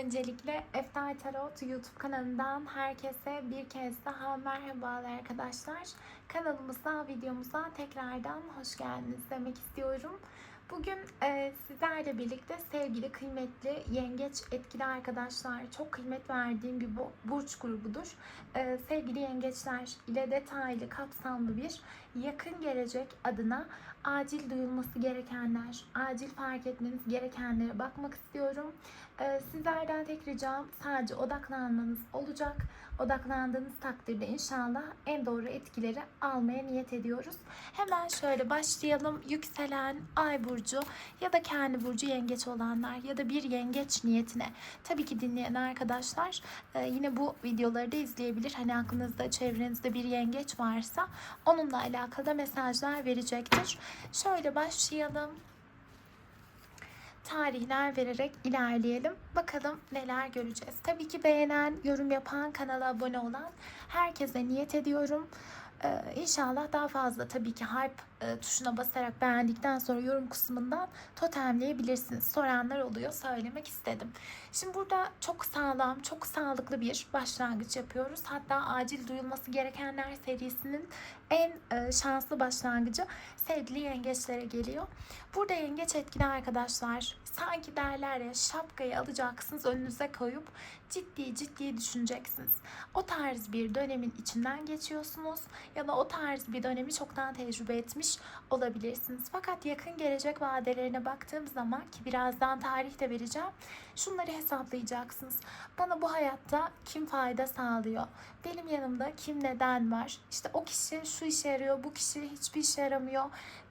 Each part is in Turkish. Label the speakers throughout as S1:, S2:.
S1: Öncelikle Eftal Tarot YouTube kanalından herkese bir kez daha merhabalar arkadaşlar. Kanalımıza, videomuza tekrardan hoş geldiniz demek istiyorum. Bugün e, sizlerle birlikte sevgili kıymetli yengeç etkili arkadaşlar çok kıymet verdiğim bir bu, burç grubudur. E, sevgili yengeçler ile detaylı kapsamlı bir yakın gelecek adına acil duyulması gerekenler, acil fark etmeniz gerekenlere bakmak istiyorum. E, sizlerden tek ricam sadece odaklanmanız olacak. Odaklandığınız takdirde inşallah en doğru etkileri almaya niyet ediyoruz. Hemen şöyle başlayalım. Yükselen ay burcu ya da kendi burcu yengeç olanlar ya da bir yengeç niyetine tabii ki dinleyen arkadaşlar e, yine bu videoları da izleyebilir. Hani aklınızda çevrenizde bir yengeç varsa onunla alakalı da mesajlar verecektir. Şöyle başlayalım tarihler vererek ilerleyelim. Bakalım neler göreceğiz. Tabii ki beğenen, yorum yapan, kanala abone olan herkese niyet ediyorum. Ee, inşallah daha fazla tabii ki harp e, tuşuna basarak beğendikten sonra yorum kısmından totemleyebilirsiniz. Soranlar oluyor söylemek istedim. Şimdi burada çok sağlam, çok sağlıklı bir başlangıç yapıyoruz. Hatta acil duyulması gerekenler serisinin en e, şanslı başlangıcı sevgili yengeçlere geliyor. Burada yengeç etkili arkadaşlar sanki derler ya şapkayı alacaksınız önünüze koyup ciddi ciddi düşüneceksiniz. O tarz bir dönemin içinden geçiyorsunuz ya da o tarz bir dönemi çoktan tecrübe etmiş olabilirsiniz. Fakat yakın gelecek vadelerine baktığım zaman ki birazdan tarih de vereceğim. Şunları hesaplayacaksınız. Bana bu hayatta kim fayda sağlıyor? Benim yanımda kim neden var? İşte o kişi şu işe yarıyor, bu kişi hiçbir işe yaramıyor.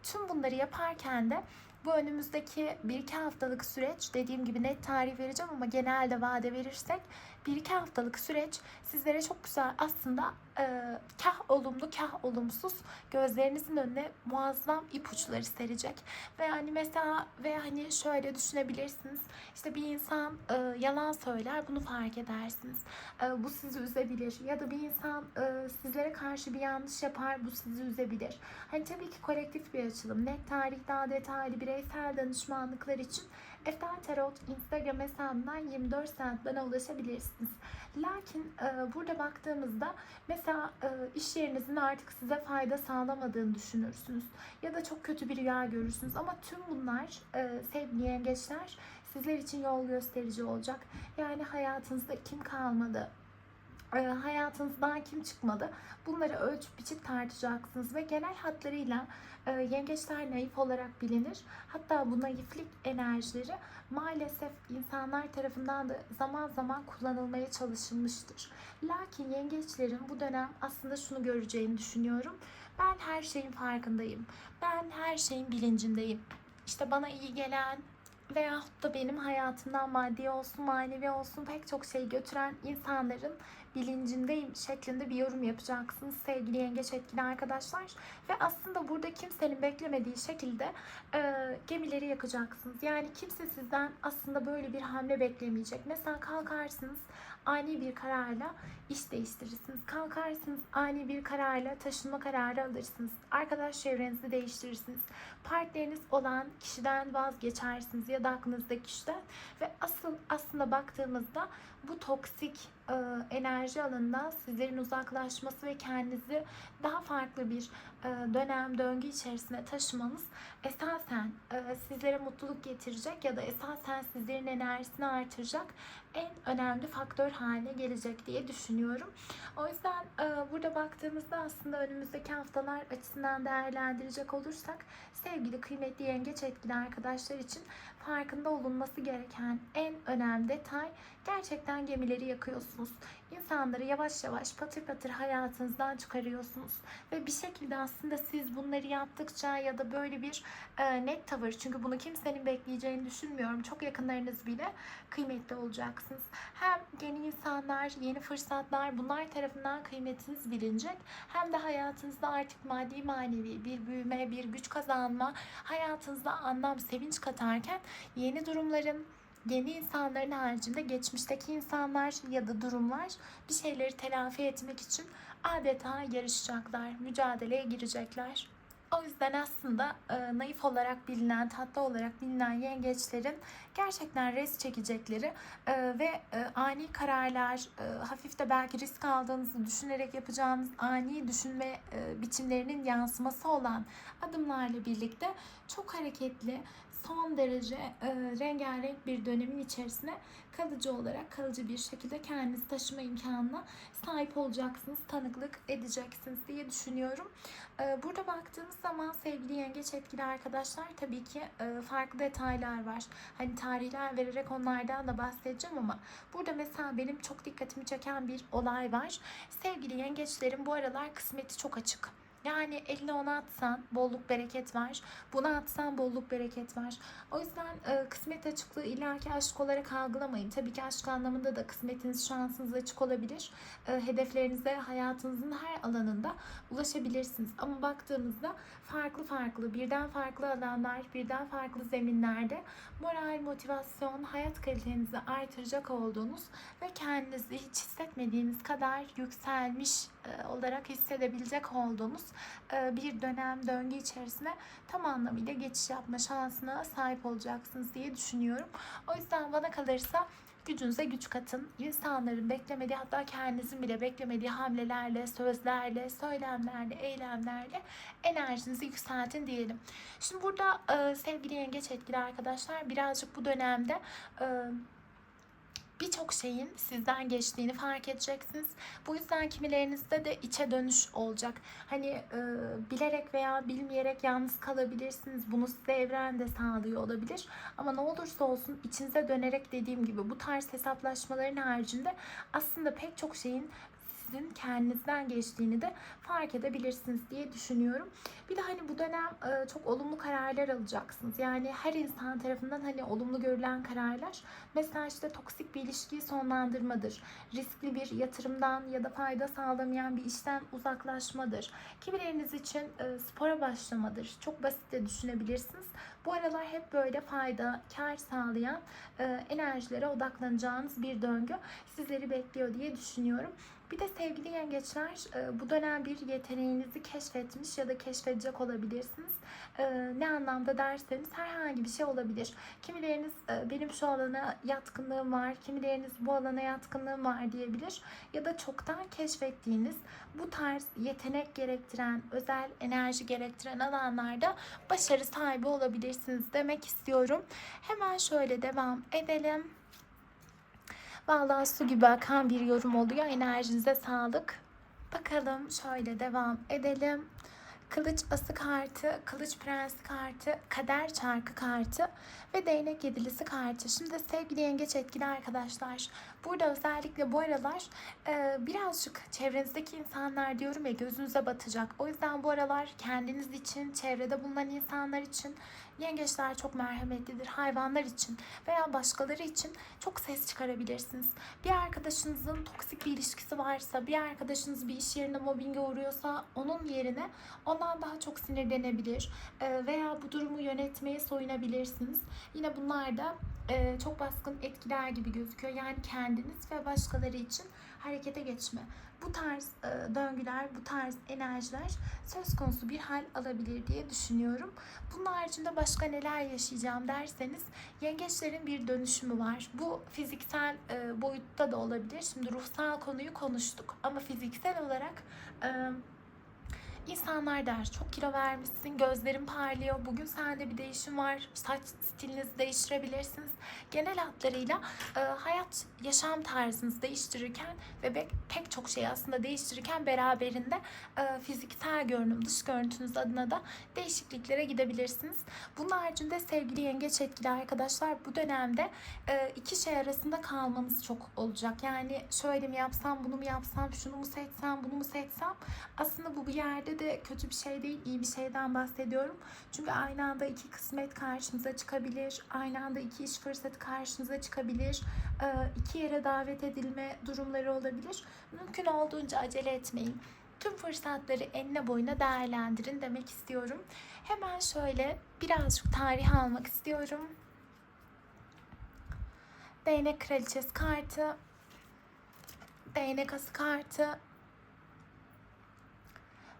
S1: Tüm bunları yaparken de bu önümüzdeki bir iki haftalık süreç dediğim gibi net tarih vereceğim ama genelde vade verirsek bir iki haftalık süreç sizlere çok güzel aslında e, kah olumlu kah olumsuz gözlerinizin önüne muazzam ipuçları serecek. Ve hani mesela ve hani şöyle düşünebilirsiniz. İşte bir insan e, yalan söyler bunu fark edersiniz. E, bu sizi üzebilir. Ya da bir insan e, sizlere karşı bir yanlış yapar bu sizi üzebilir. Hani tabii ki kolektif bir açılım. Net tarih daha detaylı bireysel danışmanlıklar için Eftel Tarot Instagram hesabından 24 saat bana ulaşabilirsiniz. Lakin e, burada baktığımızda mesela e, iş yerinizin artık size fayda sağlamadığını düşünürsünüz. Ya da çok kötü bir rüya görürsünüz. Ama tüm bunlar e, sevgili yengeçler sizler için yol gösterici olacak. Yani hayatınızda kim kalmadı, hayatınızdan kim çıkmadı bunları ölçüp biçip tartacaksınız ve genel hatlarıyla e, yengeçler naif olarak bilinir. Hatta bu naiflik enerjileri maalesef insanlar tarafından da zaman zaman kullanılmaya çalışılmıştır. Lakin yengeçlerin bu dönem aslında şunu göreceğini düşünüyorum. Ben her şeyin farkındayım. Ben her şeyin bilincindeyim. İşte bana iyi gelen, veyahut da benim hayatımdan maddi olsun manevi olsun pek çok şey götüren insanların bilincindeyim şeklinde bir yorum yapacaksınız sevgili yengeç etkili arkadaşlar. Ve aslında burada kimsenin beklemediği şekilde e, gemileri yakacaksınız. Yani kimse sizden aslında böyle bir hamle beklemeyecek. Mesela kalkarsınız ani bir kararla iş değiştirirsiniz. Kalkarsınız ani bir kararla taşınma kararı alırsınız. Arkadaş çevrenizi değiştirirsiniz. Partneriniz olan kişiden vazgeçersiniz ya da aklınızdaki kişiden ve asıl aslında baktığımızda bu toksik enerji alanından sizlerin uzaklaşması ve kendinizi daha farklı bir e, dönem, döngü içerisine taşımanız esasen e, sizlere mutluluk getirecek ya da esasen sizlerin enerjisini artıracak en önemli faktör haline gelecek diye düşünüyorum. O yüzden e, burada baktığımızda aslında önümüzdeki haftalar açısından değerlendirecek olursak sevgili kıymetli yengeç etkili arkadaşlar için farkında olunması gereken en önemli detay gerçekten gemileri yakıyorsunuz. İnsanları yavaş yavaş patır patır hayatınızdan çıkarıyorsunuz. Ve bir şekilde aslında siz bunları yaptıkça ya da böyle bir e, net tavır çünkü bunu kimsenin bekleyeceğini düşünmüyorum. Çok yakınlarınız bile kıymetli olacaksınız. Hem yeni insanlar, yeni fırsatlar bunlar tarafından kıymetiniz bilinecek. Hem de hayatınızda artık maddi manevi bir büyüme, bir güç kazanma, hayatınızda anlam, sevinç katarken yeni durumların, yeni insanların haricinde geçmişteki insanlar ya da durumlar bir şeyleri telafi etmek için adeta yarışacaklar, mücadeleye girecekler. O yüzden aslında e, naif olarak bilinen, tatlı olarak bilinen yengeçlerin gerçekten res çekecekleri e, ve e, ani kararlar, e, hafif de belki risk aldığınızı düşünerek yapacağınız ani düşünme e, biçimlerinin yansıması olan adımlarla birlikte çok hareketli, son derece e, rengarenk bir dönemin içerisine kalıcı olarak kalıcı bir şekilde kendinizi taşıma imkanına sahip olacaksınız, tanıklık edeceksiniz diye düşünüyorum. E, burada baktığınız zaman sevgili yengeç etkili arkadaşlar tabii ki e, farklı detaylar var. Hani tarihler vererek onlardan da bahsedeceğim ama burada mesela benim çok dikkatimi çeken bir olay var. Sevgili yengeçlerin bu aralar kısmeti çok açık. Yani eline onu atsan bolluk bereket var. Bunu atsan bolluk bereket var. O yüzden e, kısmet açıklığı illaki aşk olarak algılamayın. Tabii ki aşk anlamında da kısmetiniz, şansınız açık olabilir. E, hedeflerinize hayatınızın her alanında ulaşabilirsiniz. Ama baktığımızda farklı farklı, birden farklı alanlar, birden farklı zeminlerde moral, motivasyon, hayat kalitenizi artıracak olduğunuz ve kendinizi hiç hissetmediğiniz kadar yükselmiş e, olarak hissedebilecek olduğunuz bir dönem, döngü içerisine tam anlamıyla geçiş yapma şansına sahip olacaksınız diye düşünüyorum. O yüzden bana kalırsa gücünüze güç katın. İnsanların beklemediği hatta kendinizin bile beklemediği hamlelerle, sözlerle, söylemlerle, eylemlerle enerjinizi yükseltin diyelim. Şimdi burada e, sevgili yengeç etkili arkadaşlar birazcık bu dönemde e, birçok şeyin sizden geçtiğini fark edeceksiniz. Bu yüzden kimilerinizde de içe dönüş olacak. Hani e, bilerek veya bilmeyerek yalnız kalabilirsiniz. Bunu size evren de sağlıyor olabilir. Ama ne olursa olsun içinize dönerek dediğim gibi bu tarz hesaplaşmaların haricinde aslında pek çok şeyin sizin kendinizden geçtiğini de fark edebilirsiniz diye düşünüyorum. Bir de hani bu dönem e, çok olumlu kararlar alacaksınız. Yani her insan tarafından hani olumlu görülen kararlar mesela işte toksik bir ilişkiyi sonlandırmadır. Riskli bir yatırımdan ya da fayda sağlamayan bir işten uzaklaşmadır. Kimileriniz için e, spora başlamadır. Çok basit de düşünebilirsiniz. Bu aralar hep böyle fayda, kar sağlayan e, enerjilere odaklanacağınız bir döngü sizleri bekliyor diye düşünüyorum. Bir de sevgili yengeçler e, bu dönem bir yeteneğinizi keşfetmiş ya da keşfedecek olabilirsiniz. E, ne anlamda derseniz herhangi bir şey olabilir. Kimileriniz e, benim şu alana yatkınlığım var, kimileriniz bu alana yatkınlığım var diyebilir. Ya da çoktan keşfettiğiniz bu tarz yetenek gerektiren, özel enerji gerektiren alanlarda başarı sahibi olabilirsiniz demek istiyorum. Hemen şöyle devam edelim. Vallahi su gibi akan bir yorum oluyor. Enerjinize sağlık. Bakalım şöyle devam edelim. Kılıç ası kartı, kılıç prensi kartı, kader çarkı kartı ve değnek yedilisi kartı. Şimdi sevgili yengeç etkili arkadaşlar. Burada özellikle bu aralar e, birazcık çevrenizdeki insanlar diyorum ya gözünüze batacak. O yüzden bu aralar kendiniz için, çevrede bulunan insanlar için yengeçler çok merhametlidir. Hayvanlar için veya başkaları için çok ses çıkarabilirsiniz. Bir arkadaşınızın toksik bir ilişkisi varsa, bir arkadaşınız bir iş yerine mobbinge uğruyorsa onun yerine ondan daha çok sinirlenebilir e, veya bu durumu yönetmeye soyunabilirsiniz. Yine bunlar da e, çok baskın etkiler gibi gözüküyor. Yani kendiniz ve başkaları için harekete geçme. Bu tarz e, döngüler, bu tarz enerjiler söz konusu bir hal alabilir diye düşünüyorum. Bunun haricinde başka neler yaşayacağım derseniz yengeçlerin bir dönüşümü var. Bu fiziksel e, boyutta da olabilir. Şimdi ruhsal konuyu konuştuk ama fiziksel olarak e, İnsanlar der çok kilo vermişsin, gözlerin parlıyor, bugün sende bir değişim var, saç stilinizi değiştirebilirsiniz. Genel hatlarıyla e, hayat, yaşam tarzınızı değiştirirken ve pek çok şey aslında değiştirirken beraberinde e, fiziksel görünüm, dış görüntünüz adına da değişikliklere gidebilirsiniz. Bunun haricinde sevgili yengeç etkili arkadaşlar bu dönemde e, iki şey arasında kalmanız çok olacak. Yani şöyle mi yapsam, bunu mu yapsam, şunu mu seçsem, bunu mu seçsem aslında bu bir yerde de kötü bir şey değil, iyi bir şeyden bahsediyorum. Çünkü aynı anda iki kısmet karşınıza çıkabilir. Aynı anda iki iş fırsatı karşınıza çıkabilir. Ee, iki yere davet edilme durumları olabilir. Mümkün olduğunca acele etmeyin. Tüm fırsatları enine boyuna değerlendirin demek istiyorum. Hemen şöyle birazcık tarih almak istiyorum. Değnek kraliçesi kartı, değnek ası kartı,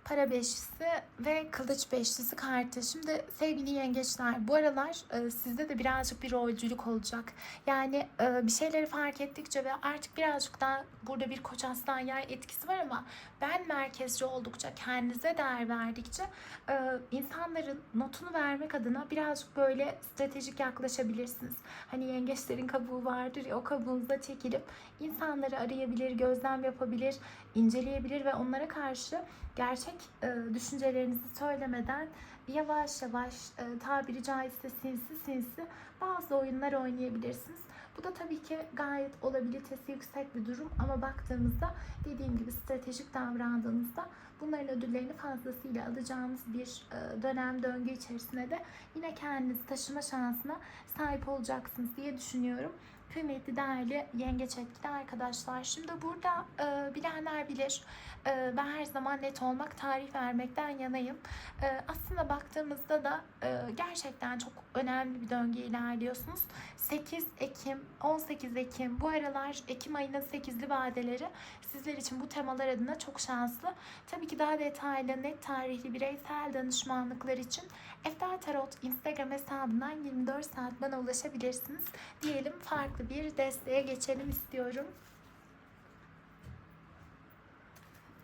S1: para beşlisi ve kılıç beşlisi kartı. Şimdi sevgili yengeçler bu aralar e, sizde de birazcık bir rolcülük olacak. Yani e, bir şeyleri fark ettikçe ve artık birazcık daha burada bir koç aslan yay etkisi var ama ben merkezci oldukça kendinize değer verdikçe e, insanların notunu vermek adına birazcık böyle stratejik yaklaşabilirsiniz. Hani yengeçlerin kabuğu vardır ya o kabuğunuza çekilip insanları arayabilir, gözlem yapabilir, inceleyebilir ve onlara karşı gerçek e, düşüncelerinizi söylemeden yavaş yavaş e, tabiri caizse sinsi sinsi bazı oyunlar oynayabilirsiniz. Bu da tabii ki gayet olabilitesi yüksek bir durum ama baktığımızda dediğim gibi stratejik davrandığınızda bunların ödüllerini fazlasıyla alacağınız bir e, dönem döngü içerisinde de yine kendinizi taşıma şansına sahip olacaksınız diye düşünüyorum. Kıymetli, değerli yengeç etkili arkadaşlar. Şimdi burada e, bilenler bilir. E, ben her zaman net olmak, tarih vermekten yanayım. E, aslında baktığımızda da e, gerçekten çok önemli bir döngü ilerliyorsunuz. 8 Ekim, 18 Ekim bu aralar Ekim ayının 8'li vadeleri sizler için bu temalar adına çok şanslı. Tabii ki daha detaylı, net tarihli bireysel danışmanlıklar için Eftel Tarot Instagram hesabından 24 saat bana ulaşabilirsiniz. Diyelim farklı bir desteğe geçelim istiyorum.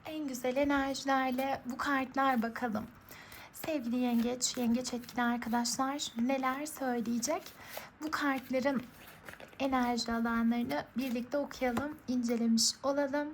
S1: En güzel enerjilerle bu kartlar bakalım. Sevgili yengeç, yengeç etkili arkadaşlar neler söyleyecek? Bu kartların enerji alanlarını birlikte okuyalım, incelemiş olalım.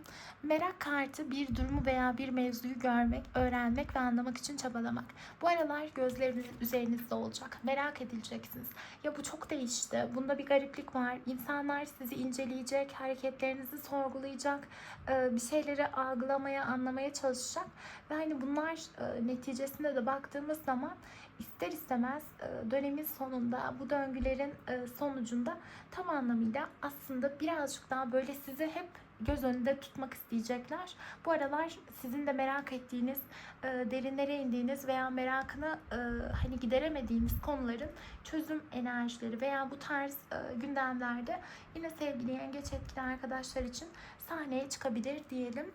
S1: Merak kartı bir durumu veya bir mevzuyu görmek, öğrenmek ve anlamak için çabalamak. Bu aralar gözleriniz üzerinizde olacak. Merak edileceksiniz. Ya bu çok değişti. Bunda bir gariplik var. İnsanlar sizi inceleyecek, hareketlerinizi sorgulayacak, e, bir şeyleri algılamaya, anlamaya çalışacak. Ve hani bunlar e, neticesinde de baktığımız zaman ister istemez e, dönemin sonunda bu döngülerin sonucunda tam anlamıyla aslında birazcık daha böyle sizi hep göz önünde tutmak isteyecekler. Bu aralar sizin de merak ettiğiniz, e, derinlere indiğiniz veya merakını e, hani gideremediğiniz konuların çözüm enerjileri veya bu tarz e, gündemlerde yine sevgili yengeç etkili arkadaşlar için sahneye çıkabilir diyelim.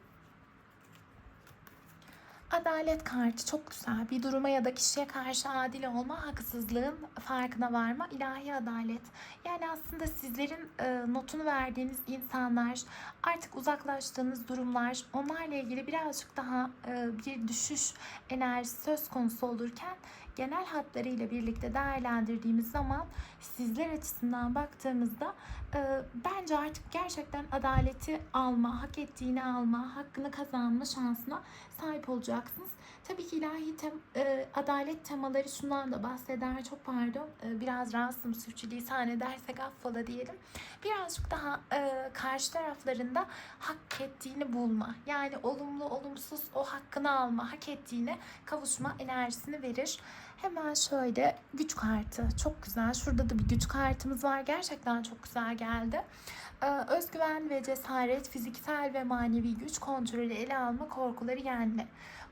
S1: Adalet kartı çok güzel. Bir duruma ya da kişiye karşı adil olma, haksızlığın farkına varma, ilahi adalet. Yani aslında sizlerin e, notunu verdiğiniz insanlar, artık uzaklaştığınız durumlar, onlarla ilgili birazcık daha e, bir düşüş enerjisi söz konusu olurken genel hatlarıyla birlikte değerlendirdiğimiz zaman sizler açısından baktığımızda bence artık gerçekten adaleti alma, hak ettiğini alma, hakkını kazanma şansına sahip olacaksınız. Tabii ki ilahi tem, e, adalet temaları şundan da bahseder. Çok pardon. E, biraz rahatsızım sürçülisan edersek affola diyelim. Birazcık daha e, karşı taraflarında hak ettiğini bulma. Yani olumlu olumsuz o hakkını alma, hak ettiğine kavuşma enerjisini verir. Hemen şöyle güç kartı. Çok güzel. Şurada da bir güç kartımız var. Gerçekten çok güzel geldi. Ee, özgüven ve cesaret, fiziksel ve manevi güç kontrolü ele alma, korkuları yenme.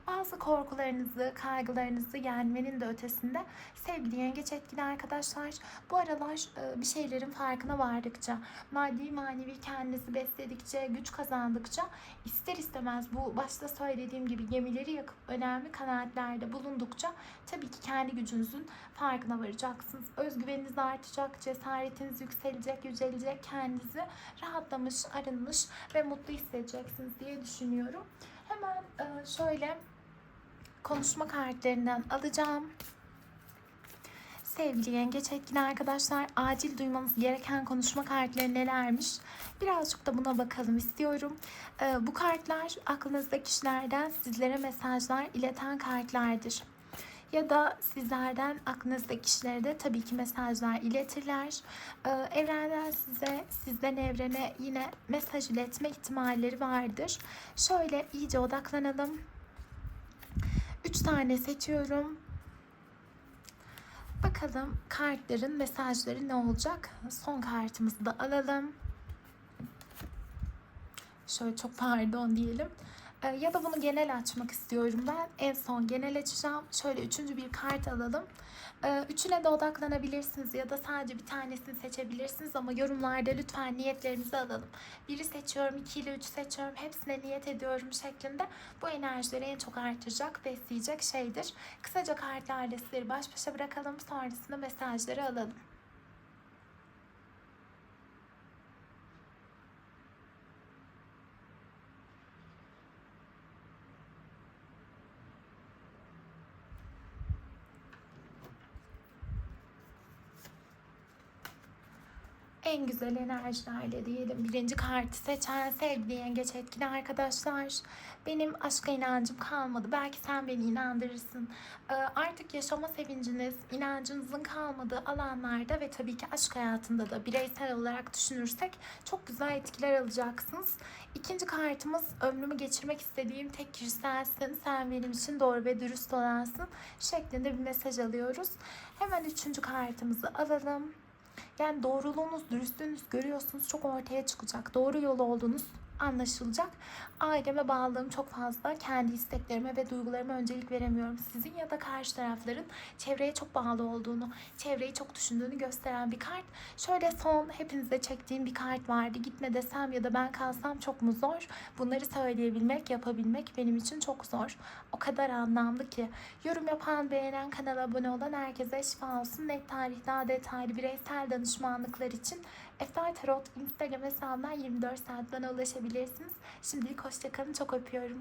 S1: Bazı korkularınızı, kaygılarınızı yenmenin de ötesinde sevgili yengeç etkili arkadaşlar bu aralar e, bir şeylerin farkına vardıkça, maddi manevi kendinizi besledikçe, güç kazandıkça ister istemez bu başta söylediğim gibi gemileri yakıp önemli kanaatlerde bulundukça tabii ki kendi gücünüzün farkına varacaksınız. Özgüveniniz artacak, cesaretiniz yükselecek, yücelecek, kendinizi rahatlamış, arınmış ve mutlu hissedeceksiniz diye düşünüyorum. Hemen e, şöyle konuşma kartlarından alacağım. Sevgili yengeç etkili arkadaşlar acil duymanız gereken konuşma kartları nelermiş? Birazcık da buna bakalım istiyorum. Ee, bu kartlar aklınızdaki kişilerden sizlere mesajlar ileten kartlardır. Ya da sizlerden aklınızdaki kişilere de tabii ki mesajlar iletirler. Ee, evrenden size, sizden evrene yine mesaj iletme ihtimalleri vardır. Şöyle iyice odaklanalım. 3 tane seçiyorum. Bakalım kartların mesajları ne olacak? Son kartımızı da alalım. Şöyle çok pardon diyelim. Ee, ya da bunu genel açmak istiyorum ben. En son genel açacağım. Şöyle üçüncü bir kart alalım. Ee, üçüne de odaklanabilirsiniz ya da sadece bir tanesini seçebilirsiniz ama yorumlarda lütfen niyetlerinizi alalım. Biri seçiyorum, iki ile üç seçiyorum, hepsine niyet ediyorum şeklinde bu enerjileri en çok artıracak, besleyecek şeydir. Kısaca kartlarla sizleri baş başa bırakalım, sonrasında mesajları alalım. En güzel enerjilerle diyelim. Birinci kartı seçen sevgili yengeç etkili arkadaşlar. Benim aşka inancım kalmadı. Belki sen beni inandırırsın. Ee, Artık yaşama sevinciniz, inancınızın kalmadığı alanlarda ve tabii ki aşk hayatında da bireysel olarak düşünürsek çok güzel etkiler alacaksınız. İkinci kartımız ömrümü geçirmek istediğim tek kişi sensin. Sen benim için doğru ve dürüst olansın şeklinde bir mesaj alıyoruz. Hemen üçüncü kartımızı alalım. Yani doğruluğunuz, dürüstlüğünüz görüyorsunuz çok ortaya çıkacak. Doğru yol olduğunuz anlaşılacak. Aileme bağlılığım çok fazla. Kendi isteklerime ve duygularıma öncelik veremiyorum. Sizin ya da karşı tarafların çevreye çok bağlı olduğunu, çevreyi çok düşündüğünü gösteren bir kart. Şöyle son hepinize çektiğim bir kart vardı. Gitme desem ya da ben kalsam çok mu zor? Bunları söyleyebilmek, yapabilmek benim için çok zor. O kadar anlamlı ki. Yorum yapan, beğenen, kanala abone olan herkese şifa olsun. Net tarih daha detaylı bireysel danışmanlıklar için Eftar Tarot Instagram hesabından 24 saat bana ulaşabilirsiniz. Şimdilik hoşçakalın. Çok öpüyorum.